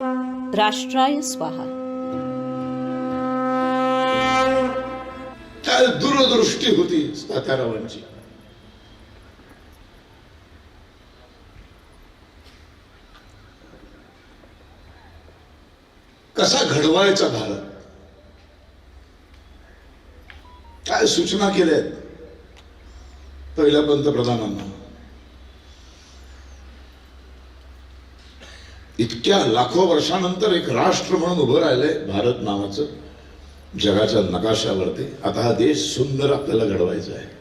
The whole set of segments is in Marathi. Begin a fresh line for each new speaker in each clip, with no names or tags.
राष्ट्राय स्वाहा.
काय दूरदृष्टी होती तात्यारावांची कसा घडवायचा भारत? काय सूचना केल्या पहिल्या पंतप्रधानांना. इतक्या लाखो वर्षानंतर एक राष्ट्र म्हणून उभं राहिलंय भारत नावाचं. जगाच्या नकाशावरती. आता हा देश सुंदर आपल्याला घडवायचा आहे.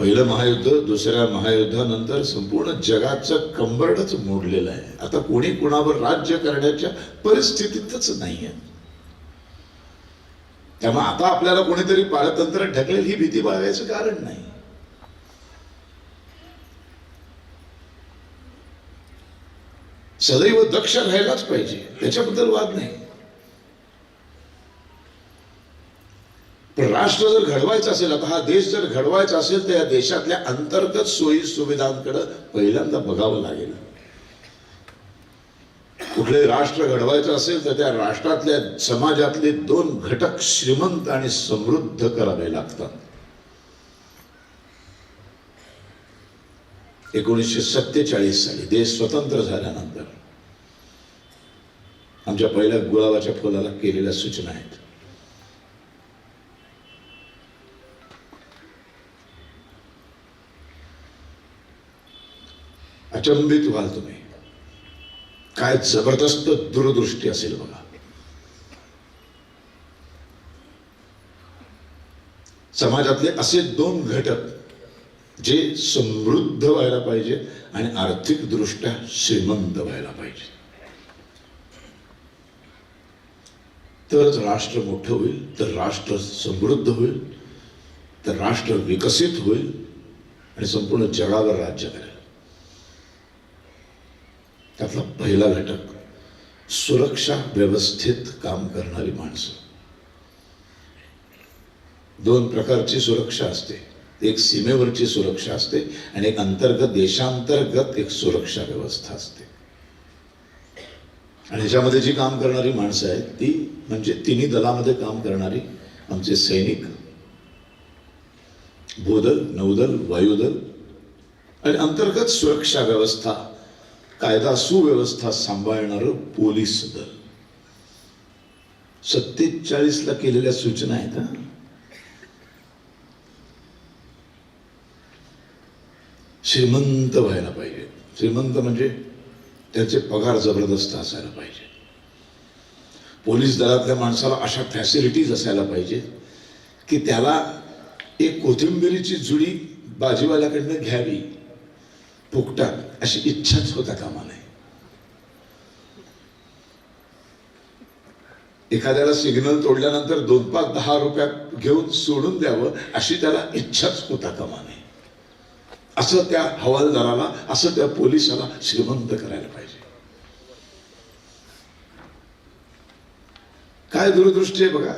पहिलं महायुद्ध दुसऱ्या महायुद्धानंतर संपूर्ण जगाचं कंबरडच मोडलेलं आहे. आता कोणी कोणावर राज्य करण्याच्या परिस्थितीतच नाहीये. त्यामुळे आता आपल्याला कोणीतरी पारतंत्र ढकलेल ही भीती बाळगायचं कारण नाही. सदैव दक्ष राहायलाच पाहिजे. त्याच्याबद्दल वाद नाही. पण राष्ट्र जर घडवायचं असेल आता हा देश जर घडवायचा असेल तर या देशातल्या अंतर्गत सोयी सुविधांकडे पहिल्यांदा बघावं लागेल. कुठले राष्ट्र घडवायचं असेल तर त्या राष्ट्रातल्या समाजातले दोन घटक श्रीमंत आणि समृद्ध करावे लागतात. एकोणीसशे सत्तेचाळीस साली देश स्वतंत्र झाल्यानंतर आमच्या पहिल्या गुलाबाच्या फुलाला केलेल्या सूचना आहेत. अचंबित व्हाल तुम्ही. काय जबरदस्त दूरदृष्टी असेल बघा. समाजातले असे दोन घटक जे समृद्ध व्हायला पाहिजे आणि आर्थिक दृष्ट्या श्रीमंत व्हायला पाहिजे. तरच राष्ट्र मोठं होईल तर राष्ट्र समृद्ध होईल तर राष्ट्र विकसित होईल आणि संपूर्ण जगावर राज्य करेल. त्यातला पहिला घटक सुरक्षा व्यवस्थेत काम करणारी माणसं. दोन प्रकारची सुरक्षा असते. एक सीमेवरची सुरक्षा असते आणि एक अंतर्गत देशांतर्गत एक सुरक्षा व्यवस्था असते. आणि ह्याच्यामध्ये जी काम करणारी माणसं आहेत ती म्हणजे तिन्ही दलामध्ये काम करणारी आमचे सैनिक. भूदल नौदल वायुदल. आणि अंतर्गत सुरक्षा व्यवस्था कायदा सुव्यवस्था सांभाळणारं पोलीस दल. सत्तेचाळीस ला केलेल्या सूचना आहेत श्रीमंत व्हायला पाहिजे श्रीमंत म्हणजे त्याचे पगार जबरदस्त असायला पाहिजे. पोलीस दलातल्या माणसाला अशा फॅसिलिटीज असायला पाहिजे की त्याला एक कोथिंबिरीची जुडी बाजीवाल्याकडनं घ्यावी फुकटा अशी इच्छाच होता कामा नये एखाद्याला सिग्नल तोडल्यानंतर दोन पाच दहा रुपयात घेऊन सोडून द्यावं अशी त्याला इच्छाच होता कामा नये असं त्या हवालदाराला असं त्या पोलिसाला श्रीमंत करायला पाहिजे. काय दूरदृष्टी आहे बघा?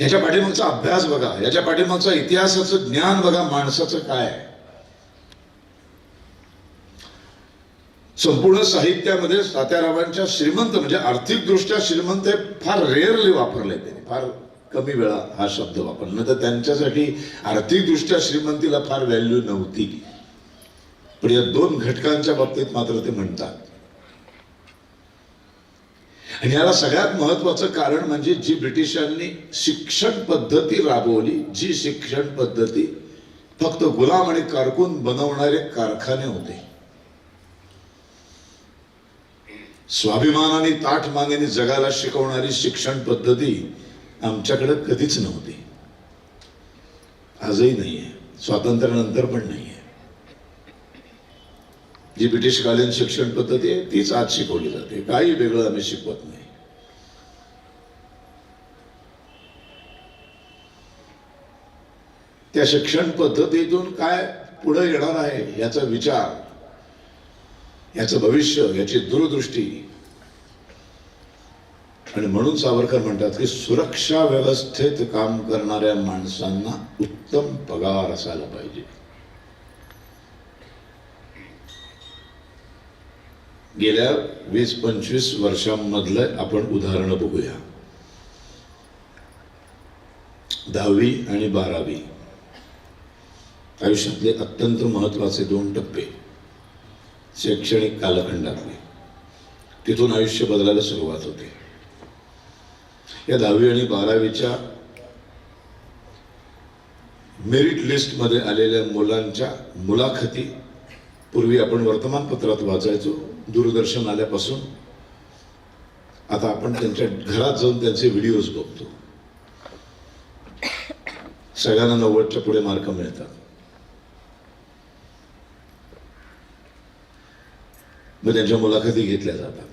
याच्या पाठीमागचा अभ्यास बघा. याच्या पाठीमागचा इतिहासाचं ज्ञान बघा माणसाचं काय संपूर्ण साहित्यामध्ये तात्यारावांच्या श्रीमंत म्हणजे आर्थिकदृष्ट्या श्रीमंत हे फार रेअरली वापरले त्यांनी. फार कमी वेळा हा शब्द वापरला. तर त्यांच्यासाठी आर्थिकदृष्ट्या श्रीमंतीला फार व्हॅल्यू नव्हती. पण या दोन घटकांच्या बाबतीत मात्र ते म्हणतात. आणि याला सगळ्यात महत्वाचं कारण म्हणजे जी ब्रिटिशांनी शिक्षण पद्धती राबवली जी शिक्षण पद्धती फक्त गुलाम आणि कारकून बनवणारे कारखाने होते. स्वाभिमानाने ताठ मानेने जगाला शिकवणारी शिक्षण पद्धती आमच्याकडे कधीच नव्हती. आजही नाहीये. स्वातंत्र्यानंतर पण नाहीये. जी ब्रिटिशकालीन शिक्षण पद्धती आहे तीच आज शिकवली जाते. काही वेगळं आम्ही शिकवत नाही. त्या शिक्षण पद्धतीतून काय पुढे येणार आहे याचा विचार याचं भविष्य याची दूरदृष्टी आणि म्हणून सावरकर म्हणतात की सुरक्षा व्यवस्थेत काम करणाऱ्या माणसांना उत्तम पगार असायला पाहिजे. गेल्या वीस पंचवीस वर्षांमधलं आपण उदाहरणं बघूया. दहावी आणि बारावी. आयुष्यातले अत्यंत महत्त्वाचे दोन टप्पे. शैक्षणिक कालखंडातले. तिथून आयुष्य बदलायला सुरुवात होते. या दहावी आणि बारावीच्या मेरिट लिस्टमध्ये आलेल्या मुलांच्या मुलाखती पूर्वी आपण वर्तमानपत्रात वाचायचो. दूरदर्शन आल्यापासून आता आपण त्यांच्या घरात जाऊन त्यांचे व्हिडिओज बघतो. सगळ्यांना नव्वदच्या पुढे मार्क मिळतात. मग त्यांच्या मुलाखती घेतल्या जातात.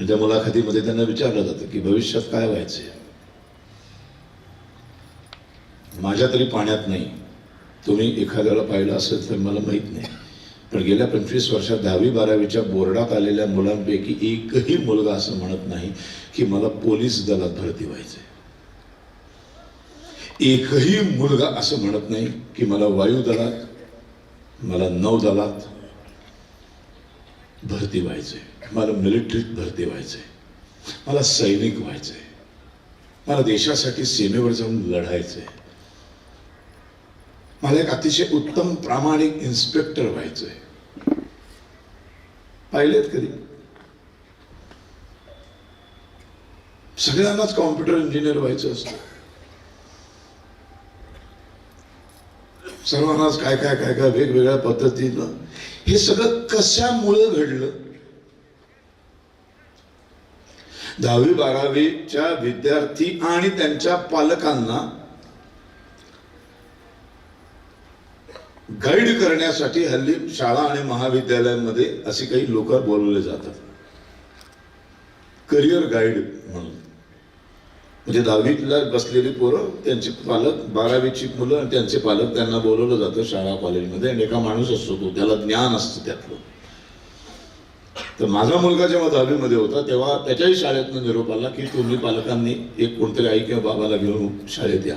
आणि त्या मुलाखतीमध्ये त्यांना विचारलं जातं की भविष्यात काय व्हायचंय? माझ्या तरी पाण्यात नाही. तुम्ही एखाद्याला पाहिलं असेल तर मला माहीत नाही. पण गेल्या पंचवीस वर्षात दहावी बारावीच्या बोर्डात आलेल्या मुलांपैकी एकही मुलगा असं म्हणत नाही की मला पोलीस दलात भरती व्हायचंय. एकही मुलगा असं म्हणत नाही की मला वायू दलात मला नौदलात भरती व्हायचंय. मला मिलिटरीत भरती व्हायचंय. मला सैनिक व्हायचंय. मला देशासाठी सीमेवर जाऊन लढायचंय. मला एक अतिशय उत्तम प्रामाणिक इन्स्पेक्टर व्हायचंय. पाहिलेत कधी? सगळ्यांनाच कॉम्प्युटर इंजिनियर व्हायचं असतं. सर्वांनाच काय काय काय काय वेगवेगळ्या पद्धतीनं हे सगळं कशामुळं घडलं? दहावी बारावीच्या विद्यार्थी आणि त्यांच्या पालकांना गाईड करण्यासाठी हल्ली शाळा आणि महाविद्यालयांमध्ये असे काही लोक बोलवले जातात. करिअर गाईड म्हणून. म्हणजे दहावीला बसलेली पोरं त्यांचे पालक बारावीची मुलं आणि त्यांचे पालक त्यांना बोलवलं जातं शाळा कॉलेजमध्ये आणि एका माणूस असतो तो त्याला ज्ञान असतं त्यातलं. तर माझा मुलगा जेव्हा दहावीमध्ये होता तेव्हा त्याच्याही शाळेतनं निरोप आला की तुम्ही पालकांनी एक कोणतरी आई किंवा बाबाला घेऊन शाळेत या.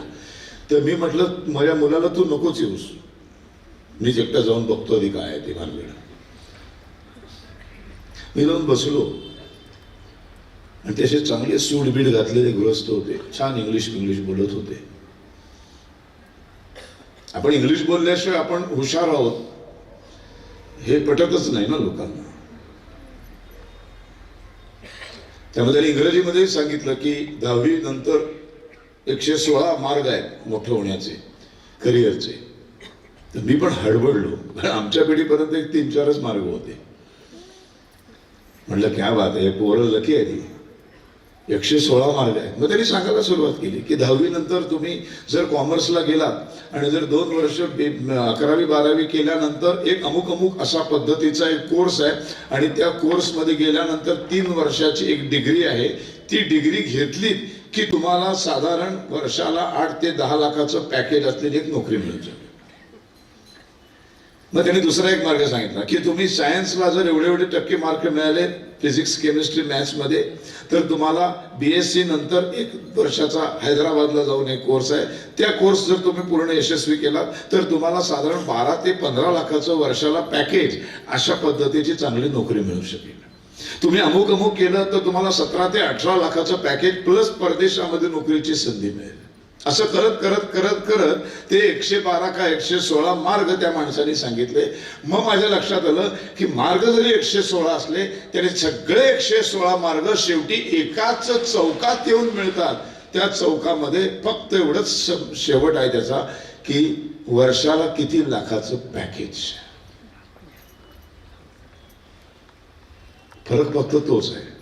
तर मी म्हटलं माझ्या मुलाला तू नकोच येऊस. मी एकटा जाऊन बघतो आधी काय आहे ते भानगड. मी जाऊन बसलो. आणि तसे चांगले सूडबीड घातलेले गृहस्थ होते. छान इंग्लिश इंग्लिश बोलत होते. आपण इंग्लिश बोलल्याशिवाय आपण हुशार आहोत. हे पटतच नाही ना लोकांना. त्यामुळे त्यांनी इंग्रजीमध्ये सांगितलं की दहावी नंतर एकशे सोळा मार्ग आहेत मोठे होण्याचे करिअरचे. तर मी पण हडबडलो. कारण आमच्या पिढीपर्यंत एक तीन चारच मार्ग होते. म्हटलं क्या बात आहे पोरं लकी आहे ती. एकशे सोळा मार्ग आहेत. मग त्यांनी सांगायला सुरुवात केली की दहावी नंतर तुम्ही जर कॉमर्सला गेलात आणि जर दोन वर्ष अकरावी बारावी केल्यानंतर एक अमुक अमुक असा पद्धतीचा एक कोर्स आहे आणि त्या कोर्समध्ये गेल्यानंतर तीन वर्षाची एक डिग्री आहे. ती डिग्री घेतली की तुम्हाला साधारण वर्षाला आठ ते दहा लाखाचं पॅकेज असलेली एक नोकरी मिळून शकते मग त्यांनी दुसरा एक मार्ग सांगितला की तुम्ही सायन्सला जर एवढे एवढे टक्के मार्क मिळाले फिजिक्स केमिस्ट्री मॅथ्समध्ये तर तुम्हाला बी एस सी नंतर एक वर्षाचा हैदराबादला जाऊन एक कोर्स आहे. त्या कोर्स जर तुम्ही पूर्ण यशस्वी केलात तर तुम्हाला साधारण बारा ते पंधरा लाखाचं वर्षाला पॅकेज अशा पद्धतीची चांगली नोकरी मिळू शकेल. तुम्ही अमुक अमुक केलं तर तुम्हाला सतरा ते अठरा लाखाचं पॅकेज प्लस परदेशामध्ये नोकरीची संधी मिळेल. असं करत करत करत करत ते एकशे बारा का एकशे सोळा मार्ग त्या माणसाने सांगितले. मग माझ्या लक्षात आलं की मार्ग जरी एकशे सोळा असले तरी सगळे एकशे सोळा मार्ग शेवटी एकाच चौकात येऊन मिळतात. त्या चौकामध्ये फक्त एवढंच शेवट आहे त्याचा की वर्षाला किती लाखाचं पॅकेज फरक फक्त तोच आहे.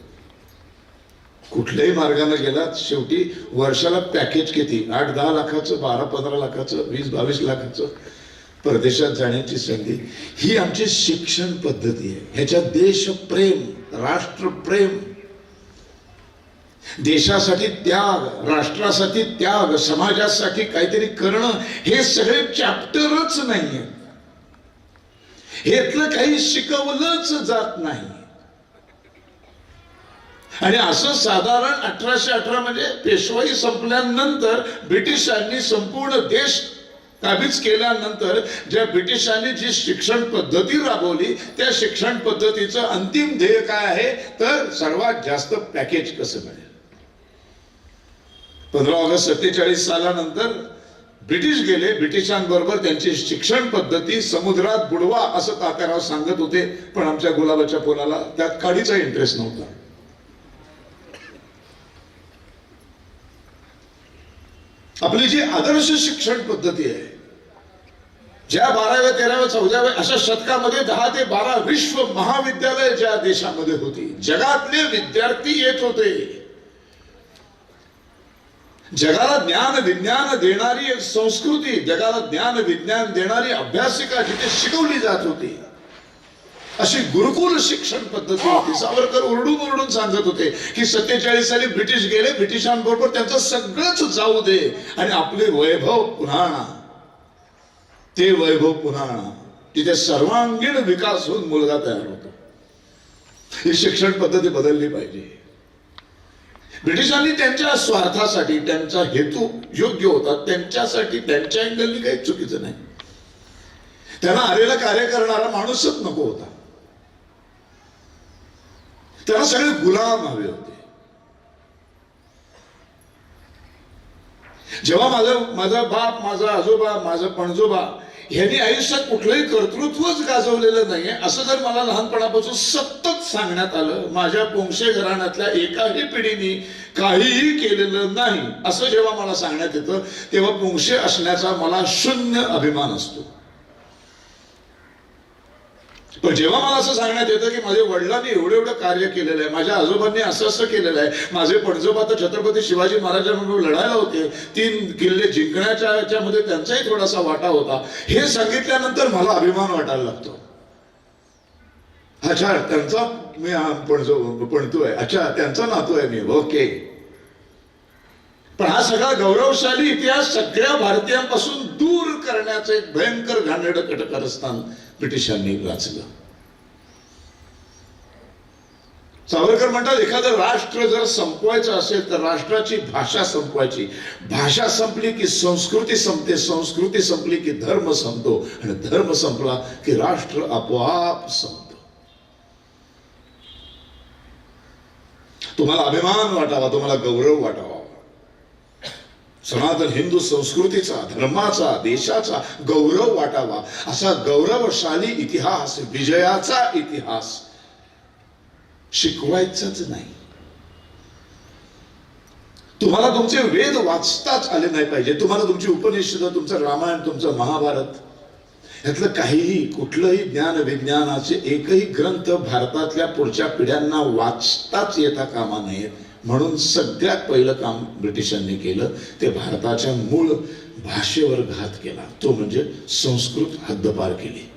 कुठल्याही मार्गाने गेलात शेवटी वर्षाला पॅकेज किती? आठ दहा लाखाचं बारा पंधरा लाखाचं वीस बावीस लाखाचं परदेशात जाण्याची संधी. ही आमची शिक्षण पद्धती आहे. ह्याच्यात देशप्रेम राष्ट्रप्रेम. देशासाठी त्याग राष्ट्रासाठी त्याग समाजासाठी काहीतरी करणं हे सगळे चॅप्टरच नाहीये. हेतलं काही शिकवलंच जात नाही. आणि असं साधारण अठराशे अठरा म्हणजे पेशवाई संपल्यानंतर ब्रिटिशांनी संपूर्ण देश काबीज केल्यानंतर ज्या ब्रिटिशांनी जी शिक्षण पद्धती राबवली त्या शिक्षण पद्धतीचं अंतिम ध्येय काय आहे? तर सर्वात जास्त पॅकेज कसं मिळेल? पंधरा ऑगस्ट सत्तेचाळीस सालानंतर ब्रिटिश गेले. ब्रिटिशांबरोबर त्यांची शिक्षण पद्धती समुद्रात बुडवा असं तात्याराव सांगत होते. पण आमच्या गुलाबाच्या पोलाला त्यात काडीचा इंटरेस्ट नव्हता. आपली जी आदर्श शिक्षण पद्धती आहे ज्या बाराव्या तेराव्या चौदाव्या अशा शतकामध्ये दहा ते बारा विश्व महाविद्यालय ज्या देशामध्ये होती जगातले विद्यार्थी येत होते. जगाला ज्ञान विज्ञान देणारी एक संस्कृती जगाला ज्ञान विज्ञान देणारी अभ्यासिका जिथे शिकवली जात होती अशी गुरुकुल शिक्षण पद्धती होती. सावरकर ओरडून ओरडून सांगत होते की सत्तेचाळीस साली ब्रिटिश गेले ब्रिटिशांबरोबर त्यांचं सगळंच जाऊ दे आणि आपले वैभव पुन्हा ते वैभव पुन्हा तिथे सर्वांगीण विकास होऊन मुलगा तयार होतो. ही शिक्षण पद्धती बदलली पाहिजे. ब्रिटिशांनी त्यांच्या स्वार्थासाठी त्यांचा हेतू योग्य होता. त्यांच्यासाठी त्यांच्या अँगलनी काही चुकीचं नाही. त्यांना आलेला कार्य करणारा माणूसच नको होता. त्याला सगळे गुलाम हवे होते. जेव्हा माझं माझा बाप माझा आजोबा माझा पणजोबा ह्यांनी आयुष्यात कुठलंही कर्तृत्वच गाजवलेलं नाहीये असं जर मला लहानपणापासून सतत सांगण्यात आलं माझ्या पोंक्षे घराण्यातल्या एकाही पिढीने काहीही केलेलं नाही असं जेव्हा मला सांगण्यात येतं तेव्हा पोंक्षे असण्याचा मला शून्य अभिमान असतो. पण जेव्हा मला असं सांगण्यात येतं की माझ्या वडिलांनी एवढं एवढं कार्य केलेलं आहे माझ्या आजोबांनी असं असं केलेलं आहे माझे पणजोबा तर छत्रपती शिवाजी महाराजांबरोबर लढायला होते तीन किल्ले जिंकण्याच्या याच्यामध्ये त्यांचाही थोडासा वाटा होता. हे सांगितल्यानंतर मला अभिमान वाटायला लागतो. अच्छा त्यांचा मी पणजो पणतो आहे अच्छा त्यांचा नातू आहे मी. ओके. पण हा सगळा गौरवशाली इतिहास सगळ्या भारतीयांपासून दूर करण्याचं एक भयंकर घाणेरड कटकारस्थान ब्रिटिशांनी वाचलं. सावरकर म्हणतात एखादं राष्ट्र जर संपवायचं असेल तर राष्ट्राची भाषा संपवायची. भाषा संपली की संस्कृती संपते संस्कृती संपली की धर्म संपतो आणि धर्म संपला की राष्ट्र आपोआप संपतो. तुम्हाला अभिमान वाटावा तुम्हाला गौरव वाटावा. सनातन हिंदू संस्कृतीचा धर्माचा देशाचा गौरव वाटावा. असा गौरवशाली इतिहास विजयाचा इतिहास शिकवायचाच नाही. तुम्हाला तुमचे वेद वाचताच आले नाही पाहिजे. तुम्हाला तुमची उपनिषद तुमचं रामायण तुमचं महाभारत यातलं काहीही कुठलंही ज्ञान विज्ञानाचे एकही ग्रंथ भारतातल्या पुढच्या पिढ्यांना वाचताच येता कामा नयेत म्हणून सगळ्यात पहिलं काम ब्रिटिशांनी केलं ते भारताच्या मूळ भाषेवर घात केला. तो म्हणजे संस्कृत हद्दपार केली.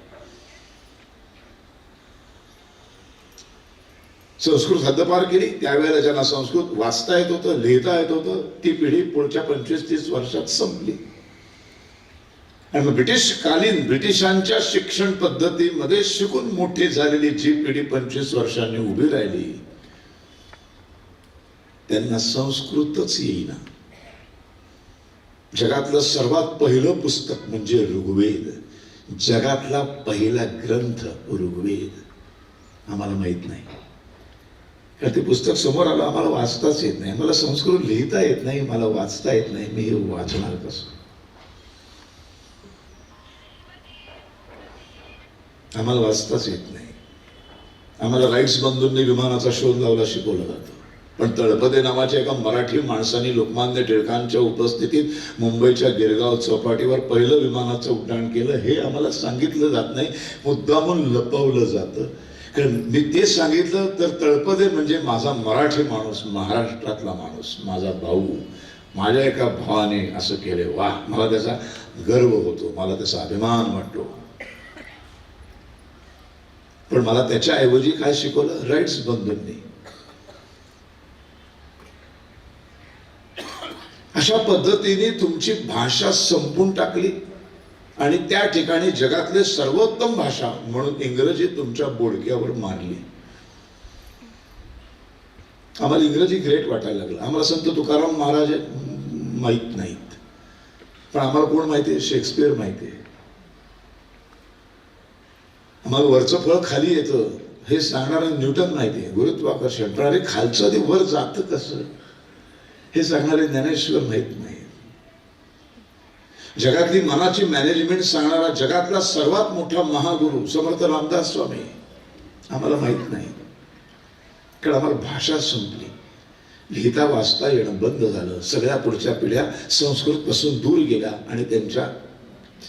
संस्कृत हद्दपार केली. त्यावेळेला ज्यांना संस्कृत वाचता येत होतं लिहिता येत होतं ती पिढी पुढच्या पंचवीस तीस वर्षात संपली. आणि मग ब्रिटिश कालीन ब्रिटिशांच्या शिक्षण पद्धतीमध्ये शिकून मोठी झालेली जी पिढी पंचवीस वर्षांनी उभी राहिली त्यांना संस्कृतच येईना. जगातलं सर्वात पहिलं पुस्तक म्हणजे ऋग्वेद. जगातला पहिला ग्रंथ ऋग्वेद. आम्हाला माहीत नाही. कारण ते पुस्तक समोर आलं आम्हाला वाचताच येत नाही. मला संस्कृत लिहिता येत नाही मला वाचता येत नाही. मी हे वाचणार कसं? आम्हाला वाचताच येत नाही. आम्हाला राईट्स बंधूंनी विमानाचा शोध लावला शिकवलं जातं. पण तळपदे नावाच्या एका मराठी माणसाने लोकमान्य टिळकांच्या उपस्थितीत मुंबईच्या गिरगाव चौपाटीवर पहिलं विमानाचं उड्डाण केलं. हे आम्हाला सांगितलं जात नाही. मुद्दामून लपवलं जातं. कारण मी ते सांगितलं तर तळपदे म्हणजे माझा मराठी माणूस महाराष्ट्रातला माणूस माझा भाऊ. माझ्या एका भावाने असं केले. वा मला त्याचा गर्व होतो. मला त्याचा अभिमान वाटतो. पण मला त्याच्याऐवजी काय शिकवलं? राईट्स बंधूंनी अशा पद्धतीने तुमची भाषा संपून टाकली. आणि त्या ठिकाणी जगातले सर्वोत्तम भाषा म्हणून इंग्रजी तुमच्या बोडक्यावर मारली आम्हाला इंग्रजी ग्रेट वाटायला लागलं. आम्हाला संत तुकाराम महाराज माहीत नाहीत. पण आम्हाला कोण माहिती आहे? शेक्सपियर माहिती आहे. आम्हाला वरचं फळ खाली येतं हे सांगणारं न्यूटन माहिती आहे. गुरुत्वाकर्षण. पण अरे खालचं ते वर जातं कसं? हे सांगणारे ज्ञानेश्वर माहीत नाही. जगातली मनाची मॅनेजमेंट सांगणारा जगातला सर्वात मोठा महागुरु समर्थ रामदास स्वामी आम्हाला माहीत नाही. कारण आम्हाला भाषा संपली. लिहिता वाचता येणं बंद झालं. सगळ्या पुढच्या पिढ्या संस्कृतपासून दूर गेल्या आणि त्यांच्या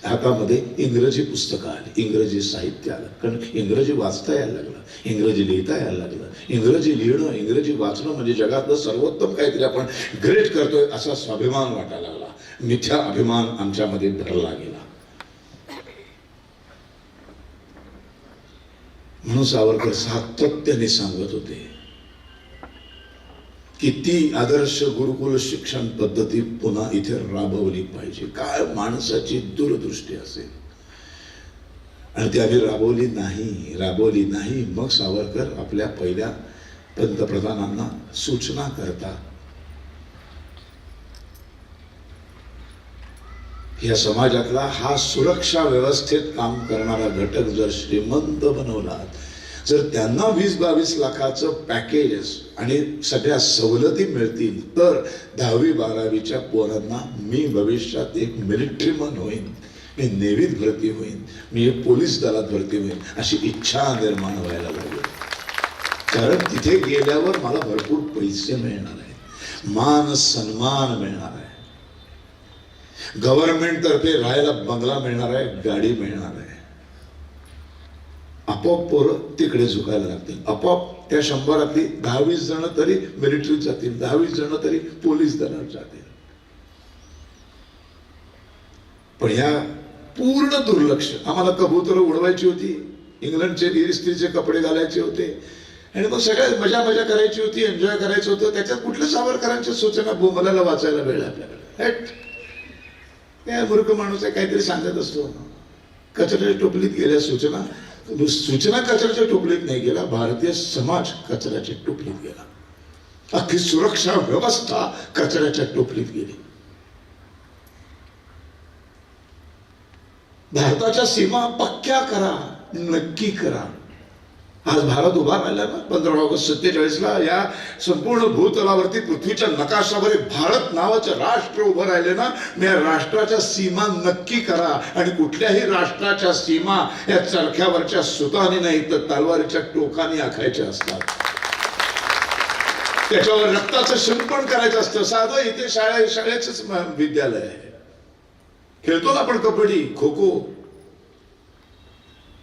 हातामध्ये इंग्रजी पुस्तकं आली इंग्रजी साहित्य आलं. कारण इंग्रजी वाचता यायला लागलं इंग्रजी लिहिता यायला लागलं इंग्रजी लिहिणं इंग्रजी वाचणं म्हणजे जगातलं सर्वोत्तम काहीतरी आपण ग्रेट करतोय असा स्वाभिमान वाटायला लागला. मिथ्या अभिमान आमच्यामध्ये भरला गेला. म्हणून सावरकर सातत्याने सांगत होते किती आदर्श गुरुकुल शिक्षण पद्धती पुन्हा इथे राबवली पाहिजे? काय माणसाची दूरदृष्टी असेल? आणि ती आम्ही राबवली नाही राबवली नाही. मग सावरकर आपल्या पहिल्या पंतप्रधानांना सूचना करतात या समाजातला हा सुरक्षा व्यवस्थेत काम करणारा घटक जर श्रीमंत बनवला जर त्यांना वीस बावीस लाखाचं पॅकेज आणि सगळ्या सवलती मिळतील तर दहावी बारावीच्या पोरांना मी भविष्यात एक मिलिटरीमन होईन. मी नेव्हीत भरती होईन. मी पोलीस दलात भरती होईन. अशी इच्छा निर्माण व्हायला लागली. कारण तिथे गेल्यावर मला भरपूर पैसे मिळणार आहेत. मान सन्मान मिळणार आहे. गव्हर्नमेंट तर्फे राहायला बंगला मिळणार आहे गाडी मिळणार आहे. आपोआप पोरं तिकडे झुकायला लागतील आपोआप त्या शंभरातली दहावीस जण तरी मिलिटरीत जातील दहावीस जण तरी पोलीस दलात जातील. पण ह्या पूर्ण दुर्लक्ष आम्हाला कबूतर उडवायची होती इंग्लंडचे इस्त्रीचे कपडे घालायचे होते आणि मग सगळ्या मजा मजा करायची होती एन्जॉय करायचं होतं त्याच्यात कुठल्या सावरकरांच्या सूचना बोंबलाला वाचायला वेळ आहे आपल्याकडे? काय मूर्ख माणूस आहे काहीतरी सांगत असतो. कचऱ्याच्या टोपलीत गेल्या सूचना सूचना कचऱ्याच्या टोपलीत नाही गेला भारतीय समाज कचऱ्याच्या टोपलीत गेला. अख्खी सुरक्षा व्यवस्था कचऱ्याच्या टोपलीत गेली. भारताच्या सीमा पक्क्या करा नक्की करा. आज भारत उभा राहिला ना? पंधरा ऑगस्ट सत्तेचाळीसला या संपूर्ण भूतलावरती पृथ्वीच्या नकाशावर भारत नावाचं राष्ट्र उभं राहिले ना? या राष्ट्राच्या सीमा नक्की करा. आणि कुठल्याही राष्ट्राच्या सीमा या चरख्यावरच्या सुताने नाही तर तलवारीच्या टोकाने आखायच्या असतात. त्याच्यावर रक्ताचं शिंपण करायचं असतं. साधं इथे शाळा शाळेच विद्यालय आहे. खेळतो ना आपण कबड्डी खो खो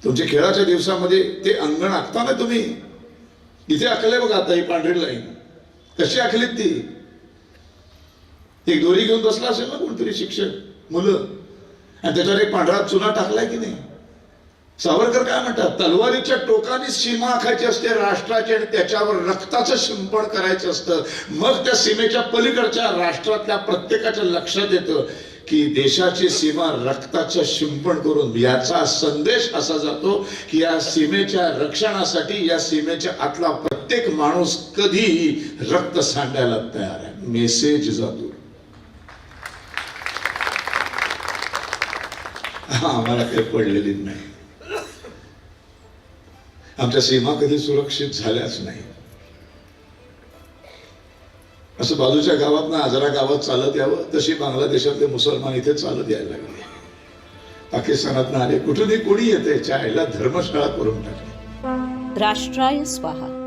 तुमच्या खेळाच्या दिवसामध्ये ते अंगण आखता ना तुम्ही? इथे आखले बघा आता ही पांढरी लाईन. कशी आखलीत ती? एक दोरी घेऊन बसला असेल ना कोणतरी शिक्षक मुलं. आणि त्याच्यावर एक पांढरा चुना टाकलाय की नाही? सावरकर काय म्हणतात? तलवारीच्या टोकाने सीमा आखायची असते राष्ट्राची आणि त्याच्यावर रक्ताचं शिंपण करायचं असतं. मग त्या सीमेच्या पलीकडच्या राष्ट्रातल्या प्रत्येकाच्या लक्षात येतं. की देशाची सीमा रक्ताचं शिंपण करून याचा संदेश असा जातो की या सीमेच्या रक्षणासाठी या सीमेच्या आतला प्रत्येक माणूस कधीही रक्त सांडायला तयार आहे. मेसेज जातो हा आम्हाला काही पडलेली नाही. आमच्या सीमा कधी सुरक्षित झाल्याच नाही. असं बाजूच्या गावात ना आजरा गावात चालत यावं तशी बांगलादेशातले मुसलमान इथे चालत यायला लागले. पाकिस्तानात आले कुठूनही कोणी येते चायला धर्मशाळा करून टाकली.
राष्ट्राय स्वाहा.